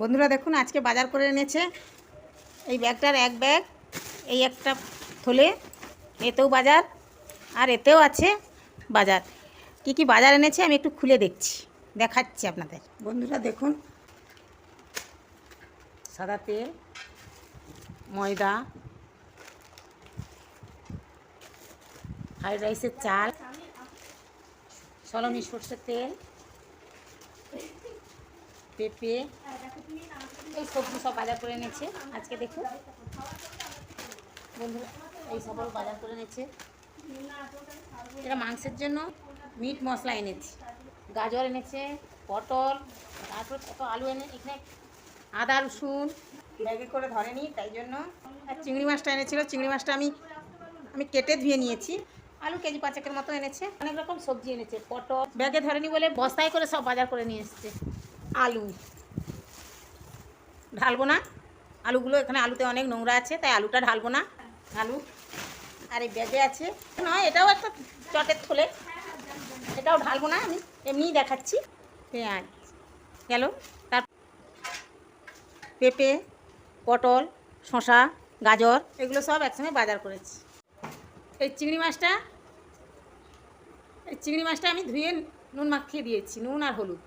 বন্ধুরা দেখুন, আজকে বাজার করে এনেছে। এই ব্যাগটার এক ব্যাগ, এই একটা থলে, এতেও বাজার, আর এতেও আছে বাজার। কি কি বাজার এনেছে আমি একটু খুলে দেখছি, দেখাচ্ছি আপনাদের। বন্ধুরা দেখুন, সাদা তেল, ময়দা, ফ্রাইড রাইসের চাল সলনি সর্ষের তেল পেঁপে, এই সবজি সব বাজার করে এনেছে। আজকে দেখুন। বন্ধুরা, এই সবল বাজার করে এনেছে। এটা মাংসের জন্য মিট মশলা এনেছি। গাজর এনেছে, পটল, তারপর কত আলু এনে, এখানে আদা, রসুন, ব্যাগে করে ধরেনি, তাই জন্য। আর চিংড়ি মাছটা এনেছিল। চিংড়ি মাছটা আমি আমি কেটে ধুয়ে নিয়েছি। আলু কেজি পাঁচেকের মতো এনেছে। অনেক রকম সবজি এনেছে। পটল ব্যাগে ধরেনি বলে বস্তায় করে সব বাজার করে নিয়ে এসছে। আলু। ঢালবো না? আলুগুলো এখানে আলুতে অনেক নোংরা আছে, তাই আলুটা ঢালবো না। আলু। আর এই ব্যাগে আছে, নয়, এটাও একটা চটের থলে। এটাও ঢালবো না, আমি এমনিই দেখাচ্ছি। পেঁয়াজ গেল। তার পেঁপে, পটল, শসা, গাজর, এগুলো সব একসঙ্গে বাজার করেছি। এই চিংড়ি মাছটা এই চিংড়ি মাছটা আমি ধুয়ে নুন মাখিয়ে দিয়েছি, নুন আর হলুদ।